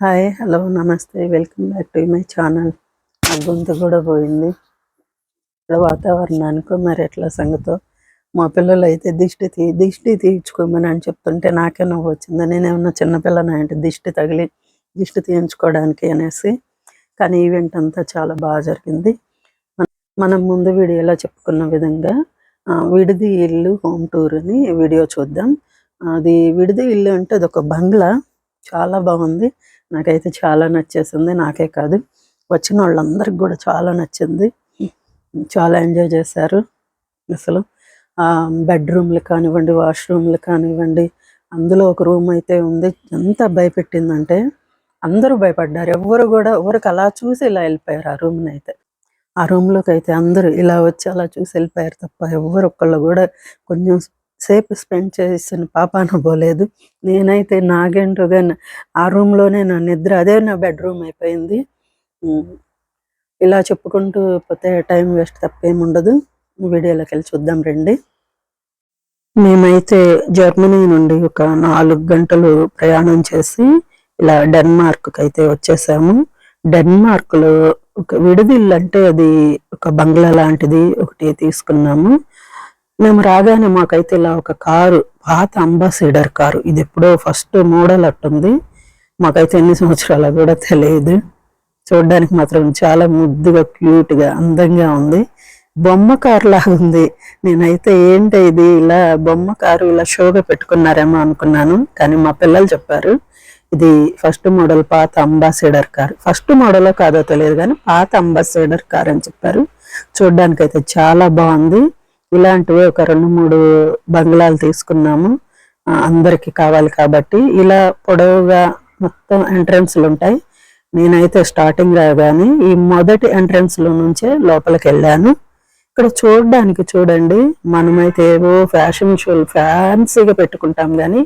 Hi hello నమస్తే welcome back to my channel. నా గొంతు కూడా పోయింది. ఇక్కడ వాతావరణానికి మరి ఎట్లా సంగతో? మా పిల్లలు అయితే దిష్టి తీ దిష్టి తీయించుకోమని అని చెప్తుంటే నాకే నవ్వు వచ్చింది. నేనేమన్నా చిన్నపిల్లని అంటే దిష్టి తగిలి దిష్టి తీయించుకోవడానికి అనేసి. కానీ ఈవెంట్ అంతా చాలా బాగా జరిగింది. మనం ముందు వీడియోలో చెప్పుకున్న విధంగా విడిది ఇల్లు హోమ్ టూర్ అని వీడియో చూద్దాం. అది విడిది ఇల్లు అంటే అది ఒక బంగ్లా. చాలా బాగుంది. నాకైతే చాలా నచ్చేసింది. నాకే కాదు వచ్చిన వాళ్ళందరికి కూడా చాలా నచ్చింది. చాలా ఎంజాయ్ చేశారు. అసలు ఆ బెడ్రూమ్లు కానివ్వండి వాష్రూమ్లు కానివ్వండి అందులో ఒక రూమ్ అయితే ఉంది. ఎంత భయపెట్టిందంటే అందరూ భయపడ్డారు. ఎవ్వరు కూడా ఎవరికి అలా చూసి ఇలా వెళ్ళిపోయారు ఆ రూమ్ని అయితే. ఆ రూమ్లోకి అయితే అందరూ ఇలా వచ్చి అలా చూసి వెళ్ళిపోయారు తప్ప ఎవ్వరు ఒక్కళ్ళు కూడా కొంచెం సేపు స్పెండ్ చేసిన పాపాన పోలేదు నేనైతే నాగేంటుగా ఆ రూమ్లోనే నా నిద్ర అదే నా బెడ్రూమ్ అయిపోయింది. ఇలా చెప్పుకుంటూ పోతే టైం వేస్ట్ తప్పేం ఉండదు వీడియోలోకి వెళ్ళి చూద్దాం రండి. మేమైతే జర్మనీ నుండి ఒక నాలుగు గంటలు ప్రయాణం చేసి ఇలా డెన్మార్క్ అయితే వచ్చేసాము. డెన్మార్క్లో ఒక విడిదిల్లు అంటే అది ఒక బంగ్లా లాంటిది ఒకటి తీసుకున్నాము. మేము రాగానే మాకైతే ఇలా ఒక కారు పాత అంబాసిడర్ కారు. ఇది ఎప్పుడో ఫస్ట్ మోడల్ అట్టుంది. మాకైతే ఎన్ని సంవత్సరాలు కూడా తెలియదు. చూడడానికి మాత్రం చాలా ముద్దుగా క్యూట్గా అందంగా ఉంది. బొమ్మ కారు లాగా ఉంది. నేనైతే ఏంటి ఇది? ఇలా బొమ్మ కారు ఇలా షోగా పెట్టుకున్నారేమో అనుకున్నాను. కానీ మా పిల్లలు చెప్పారు ఇది ఫస్ట్ మోడల్ పాత అంబాసిడర్ కారు. ఫస్ట్ మోడల్ కాదో తెలియదు కానీ పాత అంబాసిడర్ కార్ అని చెప్పారు. చూడడానికి అయితే చాలా బాగుంది. ఇలాంటివి ఒక రెండు మూడు బంగ్లాలు తీసుకున్నాము. అందరికీ అందరికి కావాలి కాబట్టి ఇలా పొడవుగా మొత్తం ఎంట్రన్స్లు ఉంటాయి. నేనైతే స్టార్టింగ్ రాగానే ఈ మొదటి ఎంట్రన్స్లో నుంచే లోపలికి వెళ్ళాను. ఇక్కడ చూడడానికి చూడండి మనమైతే ఏవో ఫ్యాషన్ షోలు ఫ్యాన్సీగా పెట్టుకుంటాం కానీ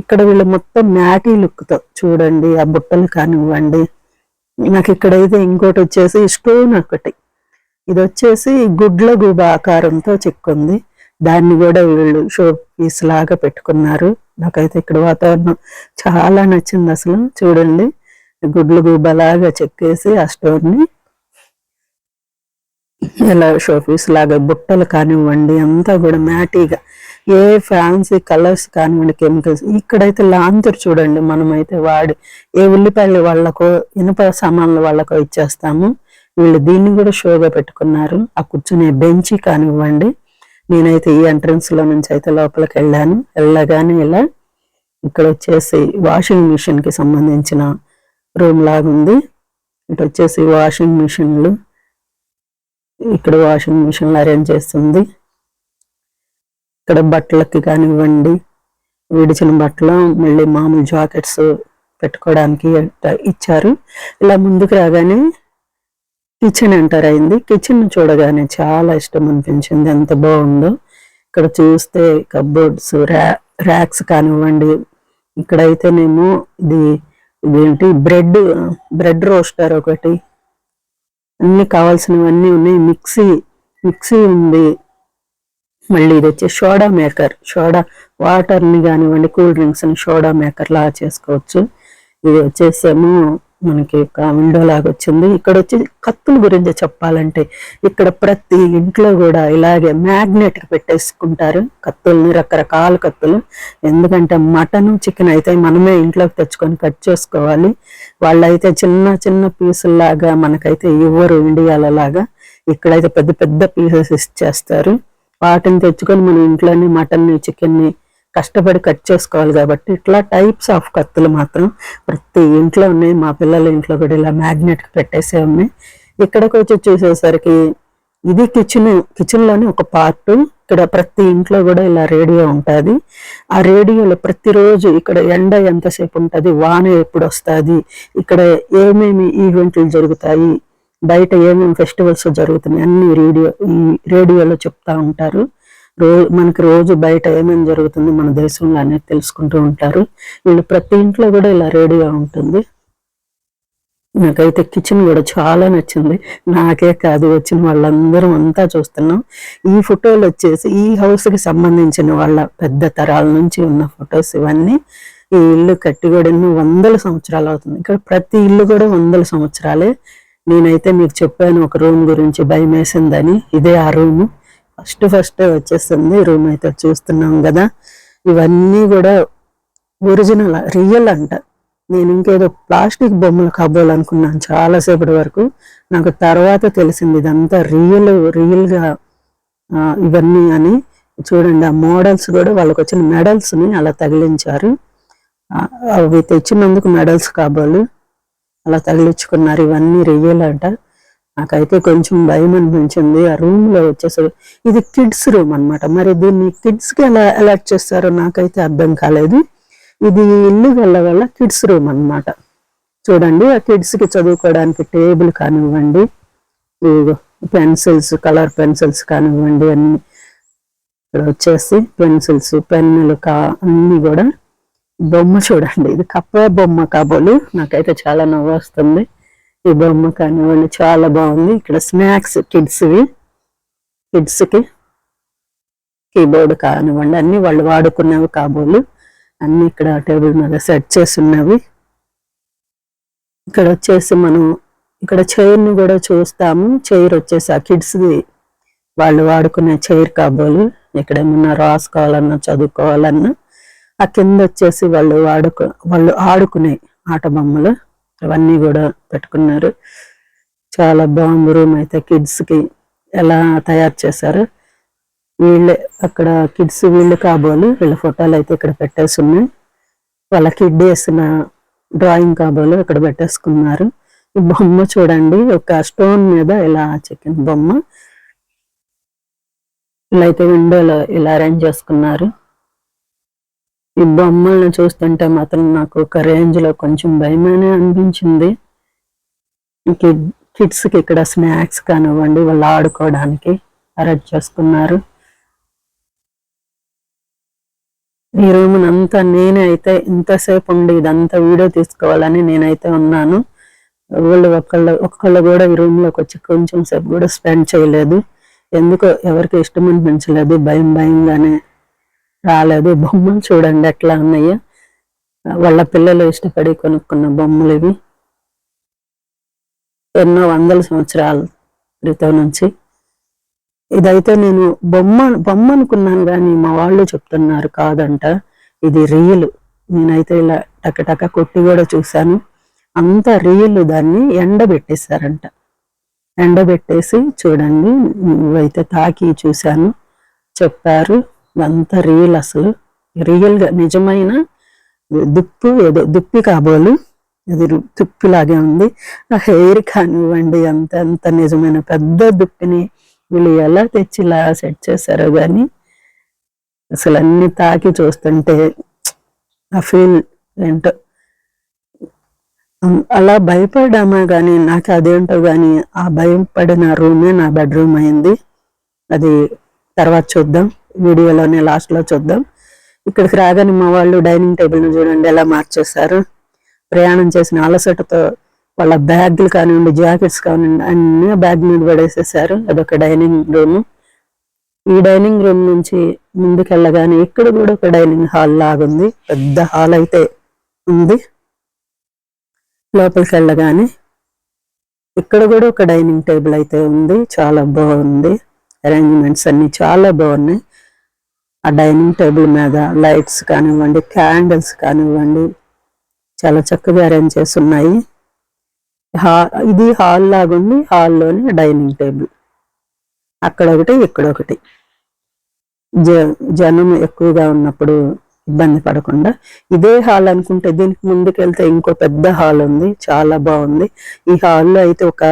ఇక్కడ వీళ్ళు మొత్తం మ్యాటీ లుక్తో చూడండి ఆ బుట్టలు కానివ్వండి. నాకు ఇక్కడైతే ఇంకోటి వచ్చేసి స్టోన్ ఒకటి. ఇది వచ్చేసి గుడ్ల గూబ ఆకారంతో చిక్కుంది. దాన్ని కూడా వీళ్ళు షో పీస్ లాగా పెట్టుకున్నారు. నాకైతే ఇక్కడ వాతావరణం చాలా నచ్చింది అసలు. చూడండి. గుడ్ల గూబ లాగా చెక్కేసి ఆ స్టోన్ని ఇలా షో పీస్ లాగా బుట్టలు కానివ్వండి అంతా కూడా మ్యాటీగా. ఏ ఫ్యాన్సీ కలర్స్ కానివ్వండి కెమికల్స్. ఇక్కడైతే లాంతర్ చూడండి. మనమైతే వాడి ఏ ఉల్లిపాయలు వాళ్ళకో ఇనుప సామాన్లు వాళ్ళకో ఇచ్చేస్తాము. వీళ్ళు దీన్ని కూడా షోగా పెట్టుకున్నారు. ఆ కూర్చునే బెంచ్ కానివ్వండి. నేనైతే ఈ ఎంట్రన్స్లో నుంచి అయితే లోపలికి వెళ్ళాను. వెళ్ళగానే ఇలా ఇక్కడ వచ్చేసి వాషింగ్ మిషన్కి సంబంధించిన రూమ్ లాగా ఉంది. ఇటు వచ్చేసి వాషింగ్ మిషన్లు ఇక్కడ వాషింగ్ మిషన్ అరేంజ్ చేస్తుంది. ఇక్కడ బట్టలకి కానివ్వండి. విడిచిన బట్టలు మళ్ళీ మామూలు జాకెట్స్ పెట్టుకోవడానికి ఇచ్చారు. ఇలా ముందుకు రాగానే కిచెన్ ఎంటర్ అయింది. కిచెన్ చూడగానే చాలా ఇష్టం అనిపించింది. ఎంత బాగుందో. ఇక్కడ చూస్తే కబోర్డ్స్ ర్యా ర్యాక్స్ కానివ్వండి. ఇక్కడైతేనేమో ఇది ఇదేంటి? బ్రెడ్ బ్రెడ్ రోస్టర్ ఒకటి. అన్ని కావాల్సినవన్నీ ఉన్నాయి. మిక్సీ మిక్సీ ఉంది. మళ్ళీ ఇది వచ్చి సోడా మేకర్. సోడా వాటర్ని కానివ్వండి కూల్ డ్రింక్స్ని సోడా మేకర్ లా చేసుకోవచ్చు. ఇది వచ్చేసేమో మనకి ఒక విండో లాగా వచ్చింది. ఇక్కడ వచ్చి కత్తుల గురించి చెప్పాలంటే ఇక్కడ ప్రతి ఇంట్లో కూడా ఇలాగే మ్యాగ్నెట్ పెట్టేసుకుంటారు. కత్తుల్ని రకరకాల కత్తులు. ఎందుకంటే మటన్ చికెన్ అయితే మనమే ఇంట్లోకి తెచ్చుకొని కట్ చేసుకోవాలి. వాళ్ళైతే చిన్న చిన్న పీసుల్లాగా మనకైతే ఇవ్వరు ఇండియాలో లాగా ఇక్కడైతే పెద్ద పెద్ద పీసెస్ ఇచ్చేస్తారు. వాటిని తెచ్చుకొని మన ఇంట్లోనే మటన్ని కష్టపడి కట్ చేసుకోవాలి కాబట్టి ఇట్లా టైప్స్ ఆఫ్ కత్తులు మాత్రం ప్రతి ఇంట్లో ఉన్నాయి. మా పిల్లల ఇంట్లో కూడా ఇలా మ్యాగ్నెట్ పెట్టేసే ఉన్నాయి. ఇక్కడికి వచ్చి చూసేసరికి ఇది కిచెన్ కిచెన్లోనే ఒక పార్ట్ ఇక్కడ ప్రతి ఇంట్లో కూడా ఇలా రేడియో ఉంటుంది. ఆ రేడియోలో ప్రతిరోజు ఇక్కడ ఎండ ఎంతసేపు ఉంటుంది? వాన ఎప్పుడు వస్తుంది? ఇక్కడ ఏమేమి ఈవెంట్లు జరుగుతాయి? బయట ఏమేమి ఫెస్టివల్స్ జరుగుతున్నాయి? అన్ని రేడియో ఈ రేడియోలో చెప్తా ఉంటారు. రో మనకి రోజు బయట ఏమేమి జరుగుతుంది మన దేశంలో అనేది తెలుసుకుంటూ ఉంటారు. వీళ్ళు ప్రతి ఇంట్లో కూడా ఇలా రేడియో ఉంటుంది. నాకైతే కిచెన్ కూడా చాలా నచ్చింది. నాకే కాదు వచ్చిన వాళ్ళందరం అంతా చూస్తున్నాం. ఈ ఫోటోలు వచ్చేసి ఈ హౌస్కి సంబంధించిన వాళ్ళ పెద్ద తరాల నుంచి ఉన్న ఫొటోస్ ఇవన్నీ ఈ ఇల్లు కట్టి కూడా వందల సంవత్సరాలు అవుతుంది. ఇక్కడ ప్రతి ఇల్లు కూడా వందల సంవత్సరాలే. నేనైతే మీకు చెప్పాను ఒక రూమ్ గురించి భయం వేసిందని ఇదే ఆ రూమ్ ఫస్ట్ ఫస్ట్ వచ్చేస్తుంది. రూమ్ అయితే చూస్తున్నాం కదా. ఇవన్నీ కూడా ఒరిజినల్ రియల్ అంట. నేను ఇంకేదో ప్లాస్టిక్ బొమ్మలు కబ్బోలనుకున్నాను చాలాసేపటి వరకు. నాకు తర్వాత తెలిసింది ఇదంతా రియల్ రియల్గా ఇవన్నీ అని. చూడండి ఆ మోడల్స్ కూడా వాళ్ళకి వచ్చిన మెడల్స్ని అలా తగిలించారు. అవి తెచ్చినందుకు మెడల్స్ కాబోలు. అలా తగిలించుకున్నారు. ఇవన్నీ రియల్ అంట. నాకైతే కొంచెం భయం అనిపించింది. ఆ రూమ్లో వచ్చేసరి ఇది కిడ్స్ రూమ్ అనమాట మరి దీన్ని కిడ్స్కి ఎలా అలర్ట్ చేస్తారో నాకైతే అర్థం కాలేదు. ఇది ఇల్లు వల్ల వల్ల కిడ్స్ రూమ్ అనమాట చూడండి ఆ కిడ్స్కి చదువుకోవడానికి టేబుల్ కానివ్వండి పెన్సిల్స్ కలర్ పెన్సిల్స్ కానివ్వండి అన్ని ఇక్కడ వచ్చేసి పెన్సిల్స్ పెన్నులు కా అన్ని కూడా బొమ్మ చూడండి. ఇది కప్ప బొమ్మ కాబోలు. నాకైతే చాలా నవ్వు వస్తుంది. ఈ బొమ్మ కానివ్వండి చాలా బాగుంది. ఇక్కడ స్నాక్స్ కిడ్స్వి కిడ్స్కి కీబోర్డ్ కానివ్వండి అన్ని వాళ్ళు వాడుకున్నవి కాబోలు అన్ని ఇక్కడ టేబుల్ మీద సెట్ చేసి ఉన్నవి ఇక్కడ వచ్చేసి మనం ఇక్కడ చైర్ని కూడా చూస్తాము. చైర్ వచ్చేసి ఆ కిడ్స్ది వాళ్ళు వాడుకునే చైర్ కాబోలు. ఇక్కడ ఏమన్నా రాసుకోవాలన్నా చదువుకోవాలన్నా ఆ కింద వచ్చేసి వాళ్ళు వాడుకు వాళ్ళు ఆడుకునే ఆట బొమ్మలు. అవన్నీ కూడా పెట్టుకున్నారు. చాలా బాగుంది రూమ్ అయితే కిడ్స్కి ఎలా తయారు చేశారు. వీళ్ళే అక్కడ కిడ్స్ వీళ్ళు కాబోలు వీళ్ళ ఫోటోలు అయితే ఇక్కడ పెట్టేసి ఉన్నాయి. వాళ్ళ కిడ్ వేసిన డ్రాయింగ్ కాబోలు ఇక్కడ పెట్టేసుకున్నారు. ఈ బొమ్మ చూడండి ఒక స్టోన్ మీద ఇలా చెక్కిన బొమ్మ. ఇలా అయితే విండోలో ఇలా అరేంజ్ చేసుకున్నారు. ఈ బొమ్మల్ని చూస్తుంటే మాత్రం నాకు ఒక రేంజ్లో కొంచెం భయమనే అనిపించింది. కిడ్స్కి ఇక్కడ స్నాక్స్ కానివ్వండి వాళ్ళు ఆడుకోవడానికి అరెంజ్ చేసుకున్నారు ఈ రూమ్ అంతా నేనే అయితే ఇంతసేపు ఉండి ఇదంతా వీడియో తీసుకోవాలని నేనైతే ఉన్నాను. వాళ్ళు ఒకళ్ళు ఒక్కళ్ళు కూడా ఈ రూమ్లోకి వచ్చి కొంచెం సేపు కూడా స్పెండ్ చేయలేదు. ఎందుకో ఎవరికి ఇష్టం అనిపించలేదు భయం భయంగానే రాలేదు. బొమ్మలు చూడండి ఎట్లా ఉన్నాయో. వాళ్ళ పిల్లలు ఇష్టపడి కొనుక్కున్న బొమ్మలు ఇవి. ఎన్నో వందల సంవత్సరాల క్రితం నుంచి. ఇదైతే నేను బొమ్మ బొమ్మ అనుకున్నాను కానీ మా వాళ్ళు చెప్తున్నారు కాదంట. ఇది రియల్ నేనైతే ఇలా టకటక కొట్టి కూడా చూశాను. అంత రియల్ దాన్ని ఎండబెట్టేశారంట. ఎండబెట్టేసి చూడండి నువ్వైతే తాకి చూశాను. చెప్పారు. ఇదంతా రియల్ అసలు. రియల్గా నిజమైన దుప్పు ఏదో దుప్పి కాబోలు. అది దుప్పిలాగే ఉంది. ఆ హెయిర్ కానివ్వండి అంత అంత నిజమైన పెద్ద దుప్పిని వీళ్ళు ఎలా తెచ్చి ఇలా సెట్ చేశారో కానీ అసలు అన్ని తాకి చూస్తుంటే ఆ ఫీల్ ఏంటో. అలా భయపడ్డామా కానీ నాకు అదేంటో కానీ ఆ భయపడిన రూమే నా బెడ్రూమ్ అయింది. అది తర్వాత చూద్దాం. వీడియోలోనే లాస్ట్లో చూద్దాం. ఇక్కడికి రాగానే మా వాళ్ళు డైనింగ్ టేబుల్ని చూడండి ఎలా మార్చేశారు. ప్రయాణం చేసిన అలసటతో వాళ్ళ బ్యాగ్లు కానివ్వండి జాకెట్స్ కానివ్వండి అన్ని బ్యాగ్ మీద పడేసేసారు అదొక డైనింగ్ రూమ్. ఈ డైనింగ్ రూమ్ నుంచి ముందుకెళ్ళగానే ఇక్కడ కూడా ఒక డైనింగ్ హాల్ లాగుంది. పెద్ద హాల్ అయితే ఉంది. లోపలికి వెళ్ళగానే ఇక్కడ కూడా ఒక డైనింగ్ టేబుల్ అయితే ఉంది. చాలా బాగుంది. అరేంజ్మెంట్స్ అన్ని చాలా బాగున్నాయి. ఆ డైనింగ్ టేబుల్ మీద లైట్స్ కానివ్వండి క్యాండిల్స్ కానివ్వండి చాలా చక్కగా అరేంజ్ చేసి ఉన్నాయి హా ఇది హాల్ లాగుంది హాల్లోనే డైనింగ్ టేబుల్. అక్కడ ఒకటి ఇక్కడ ఒకటి. జ జనం ఎక్కువగా ఉన్నప్పుడు ఇబ్బంది పడకుండా. ఇదే హాల్ అనుకుంటే దీనికి ముందుకెళ్తే ఇంకో పెద్ద హాల్ ఉంది చాలా బాగుంది. ఈ హాల్లో అయితే ఒక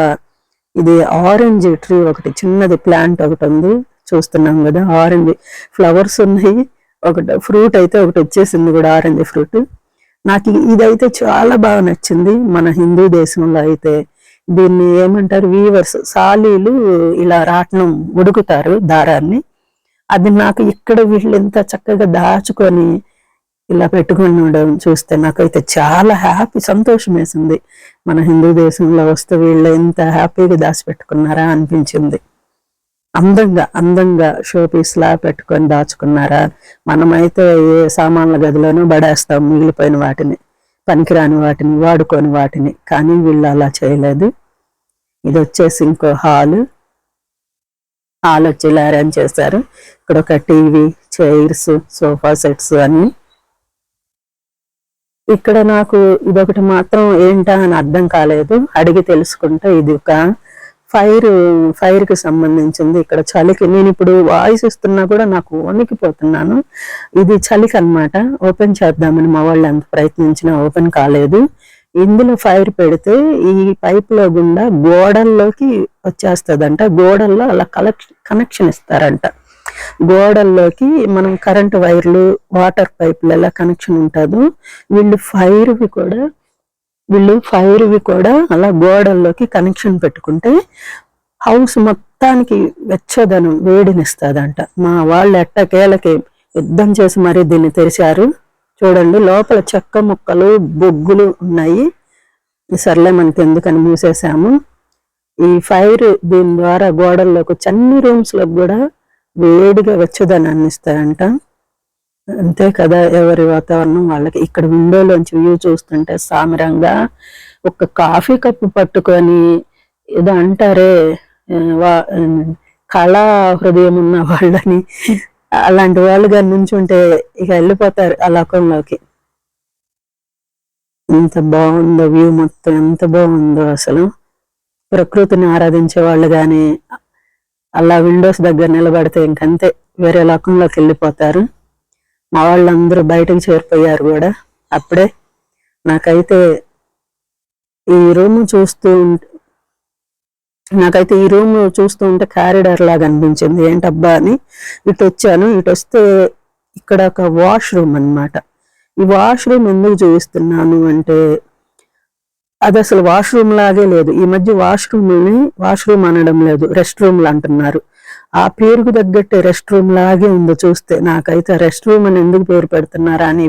ఇది ఆరెంజ్ ట్రీ ఒకటి చిన్నది ప్లాంట్ ఒకటి ఉంది. చూస్తున్నాం కదా ఆరెంజ్ ఫ్లవర్స్ ఉన్నాయి ఒకటి ఫ్రూట్ అయితే ఒకటి వచ్చేసింది కూడా ఆరెంజ్ ఫ్రూట్ నాకు ఇదైతే చాలా బాగా నచ్చింది మన హిందూ దేశంలో అయితే. దీన్ని ఏమంటారు వీవర్స్ సాలీలు ఇలా రాట్నం ఉడుకుతారు దారాన్ని. అది నాకు ఇక్కడ వీళ్ళు ఎంత చక్కగా దాచుకొని ఇలా పెట్టుకుని ఉండడం చూస్తే నాకైతే చాలా హ్యాపీ సంతోషం వేసింది. మన హిందూ దేశంలో వస్తే వీళ్ళు ఎంత హ్యాపీగా దాచిపెట్టుకున్నారా అనిపించింది. అందంగా అందంగా షోపీస్ లా పెట్టుకొని దాచుకున్నారా? మనమైతే ఏ సామాన్ల గదిలోనూ పడేస్తాం మిగిలిపోయిన వాటిని పనికిరాని వాటిని వాడుకొని వాటిని. కానీ వీళ్ళు అలా చేయలేదు. ఇది వచ్చేసి ఇంకో హాలు. హాల్ వచ్చి ఇలా అరేంజ్ చేశారు. ఇక్కడ ఒక టీవీ చైర్స్ సోఫా సెట్స్ అని ఇక్కడ నాకు ఇదొకటి మాత్రం ఏంటా అని అర్థం కాలేదు. అడిగి తెలుసుకుంటే ఇది ఒక ఫైర్ ఫైర్కి సంబంధించింది ఇక్కడ చలికి. నేను ఇప్పుడు వాయిస్ ఇస్తున్నా కూడా నాకు వణికిపోతున్నాను. ఇది చలికి అనమాట ఓపెన్ చేద్దామని మా వాళ్ళు ఎంత ప్రయత్నించినా ఓపెన్ కాలేదు. ఇందులో ఫైర్ పెడితే ఈ పైప్లో గుండా గోడల్లోకి వచ్చేస్తుందంట. గోడల్లో అలా కలెక్షన్ కనెక్షన్ ఇస్తారంట. గోడల్లోకి మనం కరెంట్ వైర్లు వాటర్ పైపులు ఎలా కనెక్షన్ ఉంటుందో వీళ్ళు ఫైర్వి కూడా వీళ్ళు ఫైర్వి కూడా అలా గోడల్లోకి కనెక్షన్ పెట్టుకుంటే హౌస్ మొత్తానికి వెచ్చదనం వేడినిస్తుందంట. మా వాళ్ళు ఎట్టకేలకి యుద్ధం చేసి మరీ దీన్ని తెరిచారు. చూడండి లోపల చెక్క ముక్కలు బొగ్గులు ఉన్నాయి. సర్లే మనకి ఎందుకని మూసేసాము ఈ ఫైర్ దీని ద్వారా గోడల్లోకి చన్ని రూమ్స్లో కూడా వేడిగా వెచ్చదనాన్ని ఇస్తాయంట అంతే కదా ఎవరి వాతావరణం వాళ్ళకి. ఇక్కడ విండోలోంచి వ్యూ చూస్తుంటే సామరంగా ఒక కాఫీ కప్పు పట్టుకొని ఏదో అంటారే వా- కళా హృదయం ఉన్న వాళ్ళని. అలాంటి వాళ్ళు గారి నుంచి ఉంటే ఇక వెళ్ళిపోతారు ఆ లోకంలోకి. ఎంత బాగుందో వ్యూ మొత్తం ఎంత బాగుందో అసలు. ప్రకృతిని ఆరాధించే వాళ్ళు గాని అలా విండోస్ దగ్గర నిలబడితే ఇంకంతే వేరే లోకంలోకి వెళ్ళిపోతారు. మా వాళ్ళందరూ బయటకు చేరిపోయారు కూడా. అప్పుడే నాకైతే ఈ రూమ్ చూస్తూ ఉంటే నాకైతే ఈ రూమ్ చూస్తూ ఉంటే కారిడార్ లాగా అనిపించింది. ఏంటబ్బా అని ఇటు వచ్చాను. ఇటు వస్తే ఇక్కడ ఒక వాష్ రూమ్ అన్నమాట. ఈ వాష్ రూమ్ ఎందుకు చూపిస్తున్నాను అంటే అది అసలు వాష్రూమ్ లాగే లేదు. ఈ మధ్య వాష్రూమ్ని వాష్రూమ్ అనడం లేదు. రెస్ట్ రూమ్లు అంటున్నారు. ఆ పేరుకు తగ్గట్టు రెస్ట్ రూమ్ లాగే ఉంది చూస్తే. నాకైతే రెస్ట్ రూమ్ అని ఎందుకు పేరు పెడుతున్నారా అని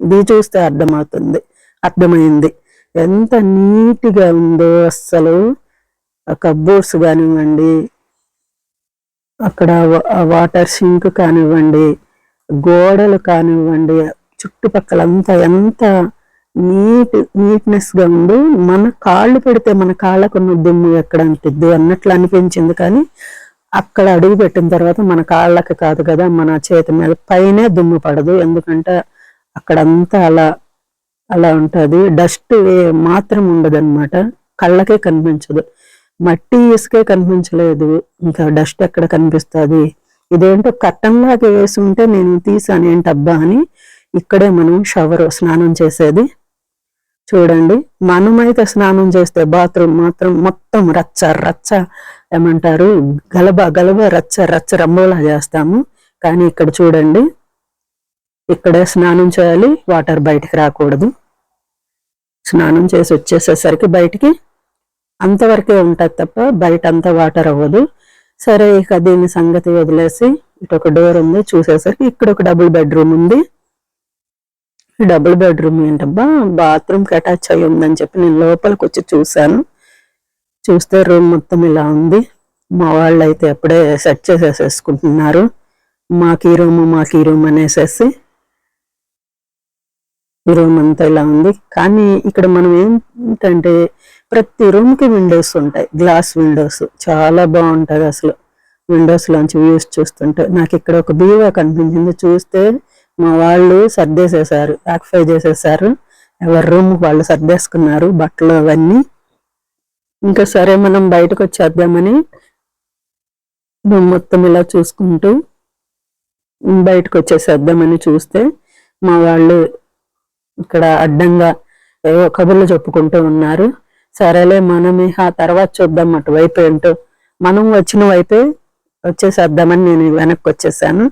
ఇది చూస్తే అర్థమవుతుంది. అర్థమైంది. ఎంత నీట్గా ఉందో అస్సలు. కబ్బోర్డ్స్ కానివ్వండి అక్కడ వాటర్ సింక్ కానివ్వండి గోడలు కానివ్వండి చుట్టుపక్కల అంతా ఎంత నీట్ నీట్నెస్గా ఉందో. మన కాళ్ళు పెడితే మన కాళ్ళకున్న దుమ్ము ఎక్కడ అంటిద్దు అన్నట్లు అనిపించింది కానీ అక్కడ అడుగు పెట్టిన తర్వాత మన కాళ్ళకి కాదు కదా మన చేతి మీద పైనే దుమ్ము పడదు. ఎందుకంటే అక్కడంతా అలా అలా ఉంటుంది. డస్ట్ మాత్రం ఉండదు అనమాట కళ్ళకే కనిపించదు. మట్టి ఇసుకే కనిపించలేదు. ఇంకా డస్ట్ ఎక్కడ కనిపిస్తుంది? ఇదేంటో కట్టంలాగా వేసి ఉంటే నేను తీసాను. ఏంటబ్బా అని ఇక్కడే మనం షవర్ స్నానం చేసేది. చూడండి మనమైతే స్నానం చేస్తే బాత్రూమ్ మాత్రం మొత్తం రచ్చ రచ్చ ఏమంటారు? గలబ గలబ రచ్చ రచ్చ రంబోలా చేస్తాము. కానీ ఇక్కడ చూడండి ఇక్కడే స్నానం చేయాలి వాటర్ బయటికి రాకూడదు. స్నానం చేసి వచ్చేసేసరికి బయటికి అంతవరకే ఉంటుంది తప్ప బయట అంతా వాటర్ అవ్వదు. సరే ఇక దీని సంగతి వదిలేసి ఇటు ఒక డోర్ ఉంది చూసేసరికి ఇక్కడ ఒక డబుల్ బెడ్రూమ్ ఉంది. డబుల్ బెడ్రూమ్ ఏంటబ్బా? బాత్రూమ్కి అటాచ్ అయి ఉందని చెప్పి నేను లోపలికి వచ్చి చూశాను. చూస్తే రూమ్ మొత్తం ఇలా ఉంది. మా వాళ్ళు అయితే అప్పుడే సెట్ చేసేసేసుకుంటున్నారు. మాకు ఈ రూమ్ మాకు ఈ రూమ్ అనేసేసి ఈ రూమ్ అంతా ఇలా ఉంది. కానీ ఇక్కడ మనం ఏంటంటే ప్రతి రూమ్కి విండోస్ ఉంటాయి. గ్లాస్ విండోస్ చాలా బాగుంటుంది అసలు. విండోస్ లోంచి వ్యూస్ చూస్తుంటే నాకు ఇక్కడ ఒక బీవా కనిపించింది. చూస్తే మా వాళ్ళు సర్దేసేసారు ఆక్యుపై చేసేసారు ఎవరి రూమ్ వాళ్ళు సర్దేసుకున్నారు బట్టలు అవన్నీ. ఇంకా సరే మనం బయటకు వచ్చేద్దామని రూమ్ మొత్తం ఇలా చూసుకుంటూ బయటకు వచ్చేసేద్దామని చూస్తే మా వాళ్ళు ఇక్కడ అడ్డంగా ఏవో కబుర్లు చెప్పుకుంటూ ఉన్నారు. సరేలే మనమే ఆ తర్వాత చూద్దాం అటువైపు ఏంటో. మనం వచ్చిన వైపే వచ్చేసేద్దామని నేను వెనక్కి వచ్చేసాను.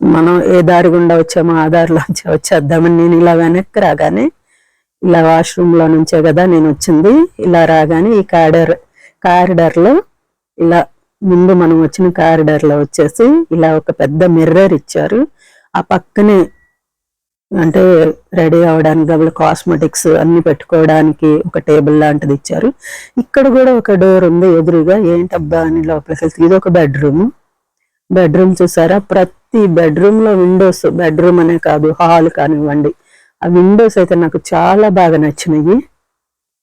మనం ఏ దారి గుండా వచ్చామో ఆ దారిలోంచి వచ్చేద్దామని నేను ఇలా వెనక్కి రాగానే ఇలా వాష్రూమ్లో నుంచే కదా నేను వచ్చింది. ఇలా రాగానే ఈ కారిడర్ కారిడార్లో ఇలా ముందు మనం వచ్చిన కారిడార్లో వచ్చేసి ఇలా ఒక పెద్ద మిర్రర్ ఇచ్చారు. ఆ పక్కనే అంటే రెడీ అవడానికి అవి కాస్మెటిక్స్ అన్ని పెట్టుకోవడానికి ఒక టేబుల్ లాంటిది ఇచ్చారు. ఇక్కడ కూడా ఒక డోర్ ఉంది ఎదురుగా. ఏంటబ్బా అని లోపలికి వెళ్తే ఇది ఒక బెడ్రూమ్. బెడ్రూమ్ చూసారా? ప్రతి బెడ్రూమ్లో విండోస్ బెడ్రూమ్ అనే కాదు హాల్ కానివ్వండి. ఆ విండోస్ అయితే నాకు చాలా బాగా నచ్చినాయి.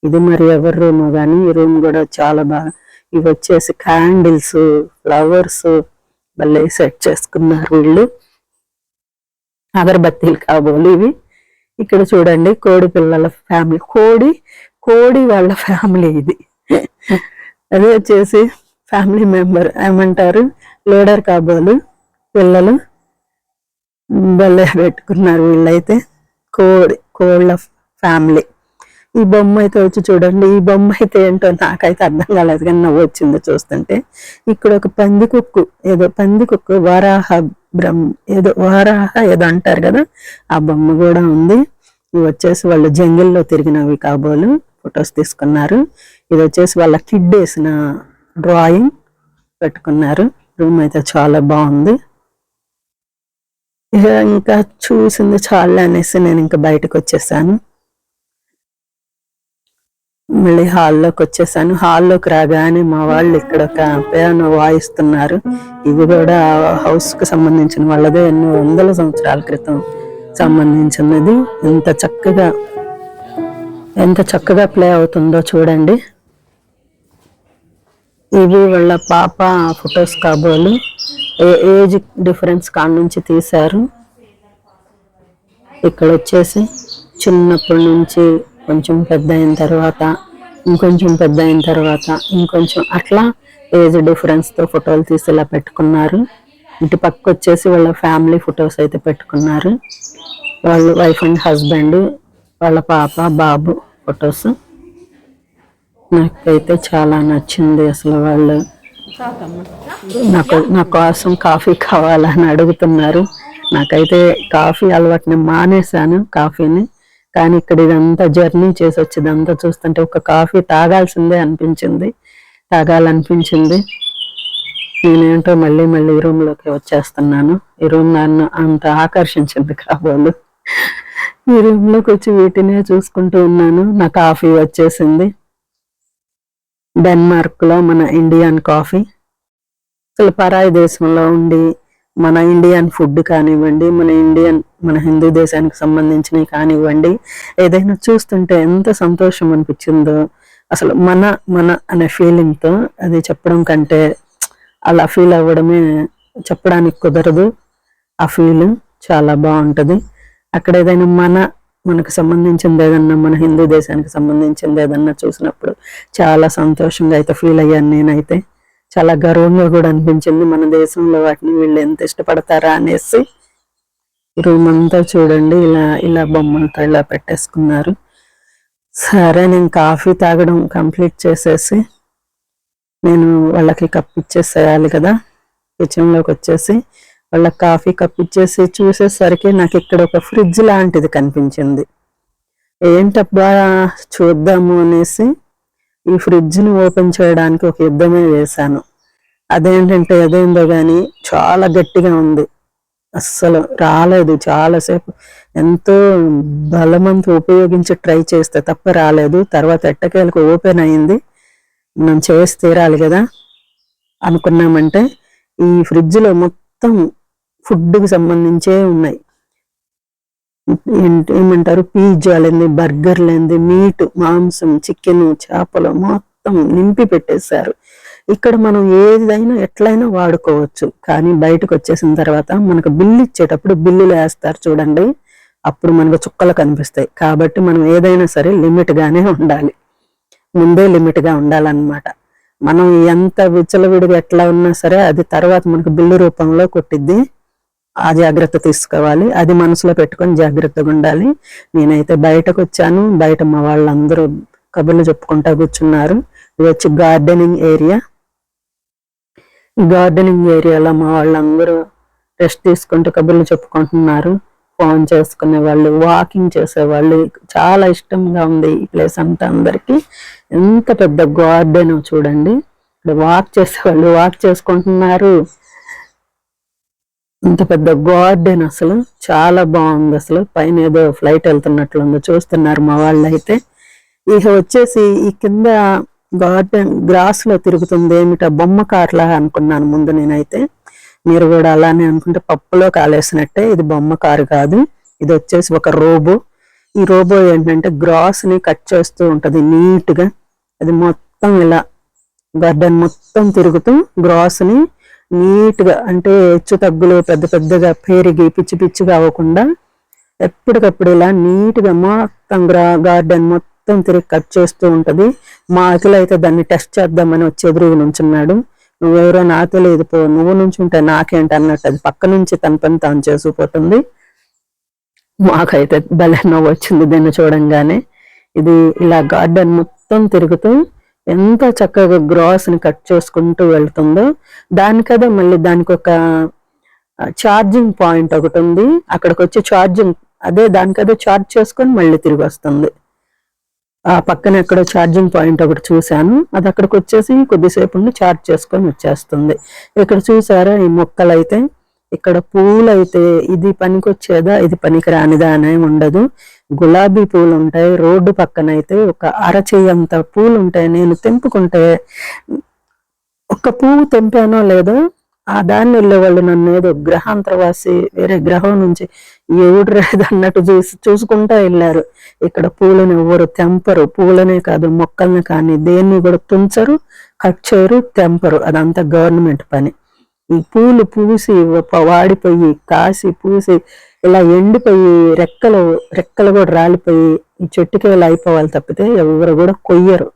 ఇది మరి ఎవరి రూమ్ కానీ ఈ రూమ్ కూడా చాలా బాగా. ఇవి వచ్చేసి క్యాండిల్స్ ఫ్లవర్స్ భలే సెట్ చేసుకున్నారు వీళ్ళు. అగరబత్తీలు కాబోలు ఇవి. ఇక్కడ చూడండి కోడి పిల్లల ఫ్యామిలీ కోడి కోడి వాళ్ళ ఫ్యామిలీ ఇది. అదే వచ్చేసి ఫ్యామిలీ మెంబర్ ఏమంటారు? లీడర్ కాబోలు పిల్లలు భలే పెట్టుకున్నారు వీళ్ళైతే. కోడి కోళ్ళ ఫ్యామిలీ. ఈ బొమ్మ అయితే వచ్చి చూడండి. ఈ బొమ్మ అయితే ఏంటో నాకైతే అర్థం కాలేదు కానీ నవ్వు వచ్చింది చూస్తుంటే. ఇక్కడ ఒక పంది కుక్కు ఏదో పంది కుక్కు వరాహ బ్రహ్మ ఏదో వరాహ ఏదో అంటారు కదా ఆ బొమ్మ కూడా ఉంది. ఇవి వచ్చేసి వాళ్ళు జంగిల్లో తిరిగినవి కాబోలు ఫొటోస్ తీసుకున్నారు. ఇది వచ్చేసి వాళ్ళ కిడ్ వేసిన డ్రాయింగ్ పెట్టుకున్నారు. రూమ్ అయితే చాలా బాగుంది. ఇక ఇంకా చూసింది చాలా అనేసి నేను ఇంకా బయటకు వచ్చేసాను. మళ్ళీ హాల్లోకి వచ్చేసాను. హాల్లోకి రాగానే మా వాళ్ళు ఇక్కడ ఒక పియానో వాయిస్తున్నారు. ఇది కూడా హౌస్కు సంబంధించిన వాళ్ళదే. ఎన్నో వందల సంవత్సరాల క్రితం సంబంధించినది. ఎంత చక్కగా ఎంత చక్కగా ప్లే అవుతుందో చూడండి. ఇవి వాళ్ళ పాప ఫొటోస్ కాబోలు. ఏజ్ డిఫరెన్స్ కాడ నుంచి తీశారు? ఇక్కడ వచ్చేసి చిన్నప్పటి నుంచి కొంచెం పెద్ద అయిన తర్వాత ఇంకొంచెం పెద్ద అయిన తర్వాత ఇంకొంచెం అట్లా ఏజ్ డిఫరెన్స్తో ఫోటోలు తీసి ఇలా పెట్టుకున్నారు. ఇటు పక్క వచ్చేసి వాళ్ళ ఫ్యామిలీ ఫొటోస్ అయితే పెట్టుకున్నారు. వాళ్ళ వైఫ్ అండ్ హస్బెండ్ వాళ్ళ పాప బాబు ఫొటోస్. నాకైతే చాలా నచ్చింది అసలు వాళ్ళు. నాకు నా కోసం కాఫీ కావాలని అడుగుతున్నారు. నాకైతే కాఫీ అలవాటుని మానేశాను కాఫీని. కానీ ఇక్కడ ఇదంతా జర్నీ చేసి వచ్చేదంతా చూస్తుంటే ఒక కాఫీ తాగాల్సిందే అనిపించింది. తాగాలనిపించింది. నేనేంటో మళ్ళీ మళ్ళీ ఈ రూమ్లోకి వచ్చేస్తున్నాను. ఈ రూమ్ నన్ను అంత ఆకర్షించింది కాబోలు. ఈ రూమ్లోకి వచ్చి వీటినే చూసుకుంటూ ఉన్నాను. నా కాఫీ వచ్చేసింది. డెన్మార్క్లో మన ఇండియన్ కాఫీ. అసలు పరాయి దేశంలో ఉండి మన ఇండియన్ ఫుడ్ కానివ్వండి మన ఇండియన్ మన హిందూ దేశానికి సంబంధించినవి కానివ్వండి ఏదైనా చూస్తుంటే ఎంత సంతోషం అనిపించిందో అసలు మన మన అనే ఫీలింగ్తో అది చెప్పడం కంటే అలా ఫీల్ అవ్వడమే చెప్పడానికి కుదరదు. ఆ ఫీల్ చాలా బాగుంటుంది. అక్కడ ఏదైనా మన మనకు సంబంధించింది ఏదన్నా మన హిందూ దేశానికి సంబంధించింది ఏదన్నా చూసినప్పుడు చాలా సంతోషంగా అయితే ఫీల్ అయ్యాను నేనైతే. చాలా గర్వంగా కూడా అనిపించింది. మన దేశంలో వాటిని వీళ్ళు ఎంత ఇష్టపడతారా అనేసి. రూమ్ అంతా చూడండి ఇలా ఇలా బొమ్మలతో ఇలా పెట్టేసుకున్నారు. సరే నేను కాఫీ తాగడం కంప్లీట్ చేసేసి నేను వాళ్ళకి కప్ ఇచ్చేసేయాలి కదా కిచెన్లోకి వచ్చేసి. వాళ్ళ కాఫీ కప్ ఇచ్చేసి చూసేసరికి నాకు ఇక్కడ ఒక ఫ్రిడ్జ్ లాంటిది కనిపించింది. ఏంటబ్బా చూద్దాము అనేసి ఈ ఫ్రిడ్జ్ని ఓపెన్ చేయడానికి ఒక యుద్ధమే వేశాను. అదేంటంటే అదేందో కానీ చాలా గట్టిగా ఉంది. అస్సలు రాలేదు. చాలాసేపు ఎంతో బలమంతా ఉపయోగించి ట్రై చేస్తే తప్ప రాలేదు. తర్వాత ఎట్టకేలకు ఓపెన్ అయింది. మనం చేసి తీరాలి కదా అనుకున్నామంటే ఈ ఫ్రిడ్జ్లో మొత్తం మొత్తం ఫుడ్కి సంబంధించే ఉన్నాయి. ఏమంటారు? పిజ్జాలేంది బర్గర్లేంది మీట్ మాంసం చికెన్ చేపలు మొత్తం నింపి పెట్టేశారు. ఇక్కడ మనం ఏదైనా ఎట్లయినా వాడుకోవచ్చు. కానీ బయటకు వచ్చేసిన తర్వాత మనకు బిల్లు ఇచ్చేటప్పుడు బిల్లులు వేస్తారు చూడండి. అప్పుడు మనకు చుక్కలు కనిపిస్తాయి. కాబట్టి మనం ఏదైనా సరే లిమిట్ గానే ఉండాలి. ముందే లిమిట్గా ఉండాలన్నమాట. మనం ఎంత విచ్చలవిడిగా ఎట్లా ఉన్నా సరే అది తర్వాత మనకు బిల్లు రూపంలో కొట్టిద్ది. ఆ జాగ్రత్త తీసుకోవాలి. అది మనసులో పెట్టుకొని జాగ్రత్తగా ఉండాలి. నేనైతే బయటకు వచ్చాను. బయట మా వాళ్ళందరూ కబుర్లు చెప్పుకుంటా కూర్చున్నారు. ఇది వచ్చి గార్డెనింగ్ ఏరియా. గార్డెనింగ్ ఏరియాలో మా వాళ్ళందరూ రెస్ట్ తీసుకుంటూ కబుర్లు చెప్పుకుంటున్నారు. ఫోన్ చేసుకునే వాళ్ళు వాకింగ్ చేసేవాళ్ళు. చాలా ఇష్టంగా ఉంది ఈ ప్లేస్ అంతా అందరికీ. ఎంత పెద్ద గార్డెన్ చూడండి. ఇక్కడ వాక్ చేసేవాళ్ళు వాక్ చేసుకుంటున్నారు. ఇంత పెద్ద గార్డెన్ అసలు చాలా బాగుంది అసలు. పైన ఏదో ఫ్లైట్ వెళ్తున్నట్లుంది. చూస్తున్నారు మా వాళ్ళు అయితే ఇక వచ్చేసి ఈ కింద గార్డెన్ గ్రాస్లో తిరుగుతుంది ఏమిటో? బొమ్మ కార్లా అనుకున్నాను ముందు నేనైతే. మీరు కూడా అలానే అనుకుంటే పప్పులో కాలేసినట్టే. ఇది బొమ్మ కారు కాదు. ఇది వచ్చేసి ఒక రోబో. ఈ రోబో ఏంటంటే గ్రాస్ని కట్ చేస్తూ ఉంటది నీట్గా అది మొత్తం ఇలా గార్డెన్ మొత్తం తిరుగుతూ గ్రాస్ని నీట్గా అంటే హెచ్చు తగ్గులు పెద్ద పెద్దగా పెరిగి పిచ్చి పిచ్చిగా అవ్వకుండా ఎప్పటికప్పుడు ఇలా నీట్గా మొత్తం గార్డెన్ మొత్తం తిరిగి కట్ చేస్తూ ఉంటది. మా అఖిల అయితే దాన్ని టెస్ట్ చేద్దామని వచ్చి ఎదురుగా నుంచున్నాడు. నువ్వెవరో నాకు తెలియదు పో నువ్వు నుంచి ఉంటే నాకేంటి అన్నట్టు అది పక్క నుంచి తన పని తాను చేసుకుపోతుంది. మాకైతే భలే నవ్వు వచ్చింది దీన్ని చూడంగానే. ఇది ఇలా గార్డెన్ మొత్తం తిరుగుతూ ఎంత చక్కగా గ్రాస్ని కట్ చేసుకుంటూ వెళ్తుందో. దానికదే మళ్ళీ దానికి ఒక ఛార్జింగ్ పాయింట్ ఒకటి ఉంది. అక్కడికి వచ్చి ఛార్జింగ్ అదే దానికదే ఛార్జ్ చేసుకొని మళ్ళీ తిరిగి వస్తుంది. ఆ పక్కన ఎక్కడో ఛార్జింగ్ పాయింట్ ఒకటి చూశాను. అది అక్కడికి వచ్చేసి కొద్దిసేపు ఉండి ఛార్జ్ చేసుకొని వచ్చేస్తుంది. ఇక్కడ చూసారా ఈ మొక్కలు అయితే ఇక్కడ పువ్వులు అయితే ఇది పనికొచ్చేదా ఇది పనికి రానిదా అనే ఉండదు. గులాబీ పూలు ఉంటాయి రోడ్డు పక్కన అయితే ఒక అరచేయంత పూలు ఉంటాయి నేను తెంపుకుంటే ఒక పువ్వు తెంపానో లేదో ఆ దాన్ని వెళ్ళే వాళ్ళు నన్ను ఏదో గ్రహాంతరవాసి వేరే గ్రహం నుంచి ఎవడు రేదు అన్నట్టు చూసి చూసుకుంటా వెళ్ళారు. ఇక్కడ పూలను ఎవరు తెంపరు. పూలనే కాదు మొక్కల్ని కానీ దేన్ని కూడా తుంచరు కట్ చేయరు తెంపరు. అదంతా గవర్నమెంట్ పని. పూలు పూసి వాడిపోయి కాసి పూసి ఇలా ఎండిపోయి రెక్కలు రెక్కలు కూడా రాలిపోయి ఈ చెట్టుకి ఇలా అయిపోవాలి తప్పితే ఎవరు కూడా కొయ్యరు.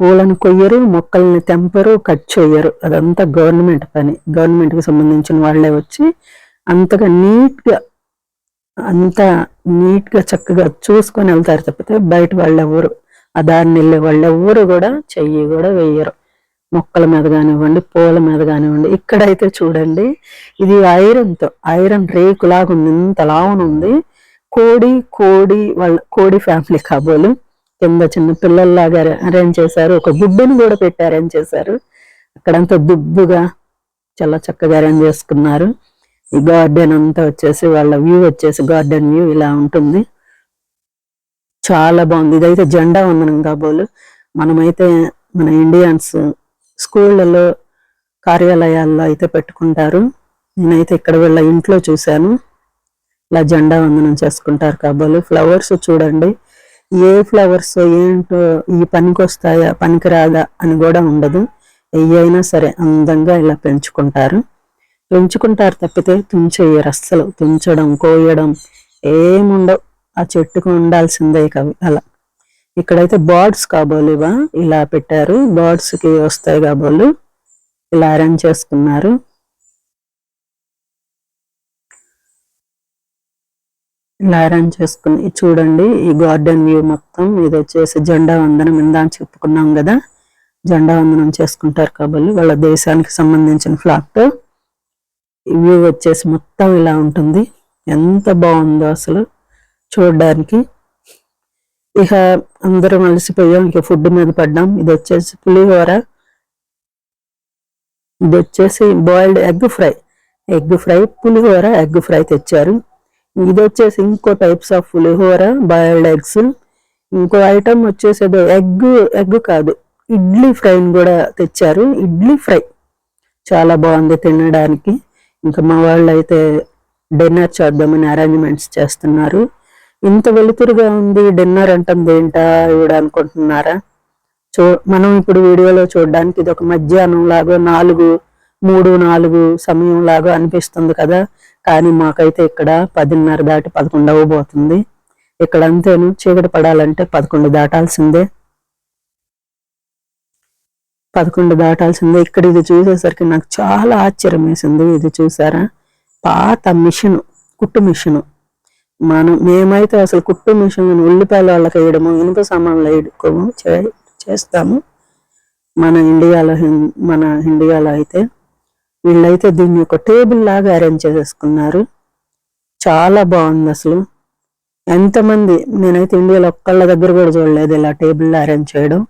పూలను కొయ్యరు మొక్కల్ని తెంపరు కట్ చేయరు. అదంతా గవర్నమెంట్ పని. గవర్నమెంట్కి సంబంధించిన వాళ్ళే వచ్చి అంతగా నీట్గా అంత నీట్గా చక్కగా చూసుకొని వెళ్తారు తప్పితే బయట వాళ్ళు ఎవరు ఆ దారిని వెళ్ళే వాళ్ళు ఎవరు కూడా చెయ్యి కూడా వేయరు. మొక్కల మీద కానివ్వండి పూల మీద కానివ్వండి ఇక్కడైతే చూడండి ఇది ఐరన్తో ఐరన్ రేకులాగా ఉంది ఇంత ఉంది. కోడి కోడి వాళ్ళ కోడి ఫ్యామిలీ కాబోలు కింద చిన్న పిల్లల్లాగా అరేంజ్ చేశారు ఒక గుడ్డును కూడా పెట్టి అరేంజ్ చేశారు. అక్కడంతా దుబ్బుగా చాలా చక్కగా అరేంజ్ చేసుకున్నారు. ఈ గార్డెన్ అంతా వచ్చేసి వాళ్ళ వ్యూ వచ్చేసి గార్డెన్ వ్యూ ఇలా ఉంటుంది. చాలా బాగుంది. ఇదైతే జెండా వందనం కాబోలు. మనమైతే మన ఇండియన్స్ స్కూళ్ళలో కార్యాలయాల్లో అయితే పెట్టుకుంటారు. నేనైతే ఇక్కడ వీళ్ళ ఇంట్లో చూశాను. ఇలా జెండా వందనం చేసుకుంటారు కాబోలు. ఫ్లవర్స్ చూడండి. ఏ ఫ్లవర్స్ ఏంటో ఈ పనికి వస్తాయా పనికి రాదా అని కూడా ఉండదు. ఏ అయినా సరే అందంగా ఇలా పెంచుకుంటారు. పెంచుకుంటారు తప్పితే తుంచేయరు అస్సలు. తుంచడం కోయడం ఏముండవు. ఆ చెట్టుకు ఉండాల్సిందే కవి అలా. ఇక్కడైతే బర్డ్స్ కాబోలివా ఇలా పెట్టారు. బర్డ్స్కి వస్తాయి కాబోలు ఇలా అరేంజ్ చేసుకున్నారు ఇలా అరేంజ్ చేసుకుని చూడండి ఈ గార్డెన్ వ్యూ మొత్తం. ఇది వచ్చేసి జెండా వందనం ఇందా చెప్పుకున్నాం కదా. జెండా వందనం చేసుకుంటారు కాబోలు వాళ్ళ దేశానికి సంబంధించిన ఫ్లాట్ వ్యూ వచ్చేసి మొత్తం ఇలా ఉంటుంది. ఎంత బాగుందో అసలు. చూడడానికి ఇక అందరం అలసిపోయాం ఇక ఫుడ్ మీద పడ్డాం. ఇది వచ్చేసి పులిహోర. ఇది వచ్చేసి boiled egg fry egg fry pulihora egg fry తెచ్చారు. ఇది వచ్చేసి ఇంకో types of pulihora boiled eggs ఇంకో ఐటమ్ వచ్చేసి ఏదో ఎగ్ ఎగ్ కాదు. ఇడ్లీ ఫ్రైని కూడా తెచ్చారు. ఇడ్లీ ఫ్రై చాలా బాగుంది తినడానికి. ఇంకా మా వాళ్ళు అయితే డిన్నర్ చేద్దామని అరేంజ్మెంట్స్ చేస్తున్నారు. ఇంత వెలుతురుగా ఉంది డిన్నర్ అంటుంది ఏంటా ఇవిడ అనుకుంటున్నారా? చూ మనం ఇప్పుడు వీడియోలో చూడడానికి ఇది ఒక మధ్యాహ్నం లాగా నాలుగు మూడు నాలుగు సమయం లాగా అనిపిస్తుంది కదా. కానీ మాకైతే ఇక్కడ పదిన్నర దాటి పదకొండు అవ్వబోతుంది ఇక్కడ అంతేను చీకటి పడాలంటే పదకొండు దాటాల్సిందే. పదకొండు దాటాల్సిందే. ఇక్కడ ఇది చూసేసరికి నాకు చాలా ఆశ్చర్యం వేసింది. ఇది చూసారా? పాత మిషన్ కుట్టు మిషను. మనం మేమైతే అసలు కుట్టు మిషన్ ఉల్లిపాయల వాళ్ళకి వేయడము ఇనుప సామాన్లు వేయడము చేస్తాము. మన ఇండియాలో మన ఇండియాలో అయితే వీళ్ళైతే దీన్ని ఒక టేబుల్ లాగా అరేంజ్ చేసేసుకున్నారు. చాలా బాగుంది అసలు. ఎంతమంది నేనైతే ఇండియాలో ఒక్కళ్ళ దగ్గర కూడా చూడలేదు ఇలా టేబుల్ అరేంజ్ చేయడం.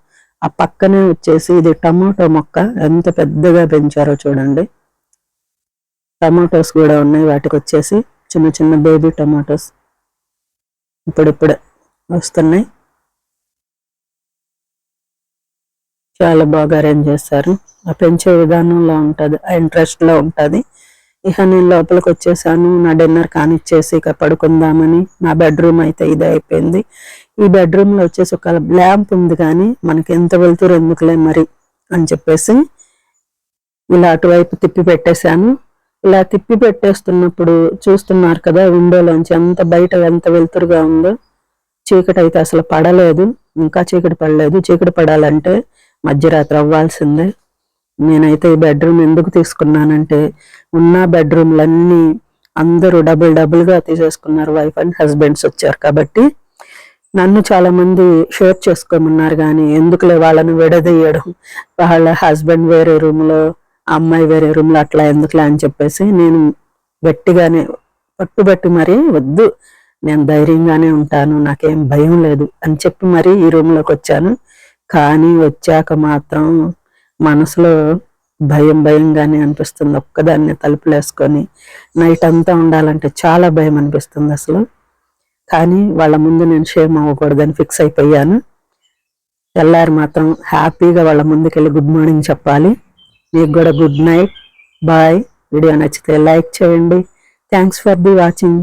ఆ పక్కనే వచ్చేసి ఇది టమాటో మొక్క ఎంత పెద్దగా పెంచారో చూడండి. టమాటోస్ కూడా ఉన్నాయి వాటికి వచ్చేసి చిన్న చిన్న బేబీ టమాటోస్. ఇప్పుడిప్పుడే వస్తున్నాయి. చాలా బాగా అరేంజ్ చేస్తారు. ఆ పెంచే విధానంలో ఉంటుంది ఆ ఇంట్రెస్ట్లో ఉంటుంది. ఇక నేను లోపలికి వచ్చేసాను నా డిన్నర్ కానిచ్చేసి ఇక పడుకుందామని నా బెడ్రూమ్ అయితే ఇది అయిపోయింది. ఈ బెడ్రూమ్లో వచ్చేసి ఒక ల్యాంప్ ఉంది కానీ మనకి ఎంత వెళ్తురు ఎందుకులే మరి అని చెప్పేసి ఇలా అటువైపు తిప్పి పెట్టేశాను. ఇలా తిప్పి పెట్టేస్తున్నప్పుడు చూస్తున్నారు కదా విండోలోంచి ఎంత బయట ఎంత వెలుతురుగా ఉందో. చీకటి అయితే అసలు పడలేదు ఇంకా చీకటి పడలేదు. చీకటి పడాలంటే మధ్యరాత్రి అవ్వాల్సిందే. నేనైతే ఈ బెడ్రూమ్ ఎందుకు తీసుకున్నానంటే ఉన్న బెడ్రూమ్లన్నీ అందరూ డబుల్ డబుల్గా తీసేసుకున్నారు. వైఫ్ అండ్ హస్బెండ్స్ వచ్చారు కాబట్టి నన్ను చాలా మంది షేర్ చేసుకోమన్నారు కానీ ఎందుకులే వాళ్ళని విడదీయడం? వాళ్ళ హస్బెండ్ వేరే రూమ్లో అమ్మాయి వేరే రూమ్లో అట్లా ఎందుకులే అని చెప్పేసి నేను గట్టిగానే పట్టుబట్టి మరీ వద్దు నేను ధైర్యంగానే ఉంటాను నాకేం భయం లేదు అని చెప్పి మరి ఈ రూమ్లోకి వచ్చాను. కానీ వచ్చాక మాత్రం మనసులో భయం భయంగానే అనిపిస్తుంది ఒక్కదాన్ని తలుపులేసుకొని నైట్ అంతా ఉండాలంటే చాలా భయం అనిపిస్తుంది అసలు. కానీ వాళ్ళ ముందు నేను షేమ్ అవ్వకూడదని ఫిక్స్ అయిపోయాను. తెల్లారి మాత్రం హ్యాపీగా వాళ్ళ ముందుకెళ్ళి గుడ్ మార్నింగ్ చెప్పాలి. మీకు కూడా గుడ్ నైట్ బాయ్ వీడియో నచ్చితే లైక్ చేయండి. Thanks for the watching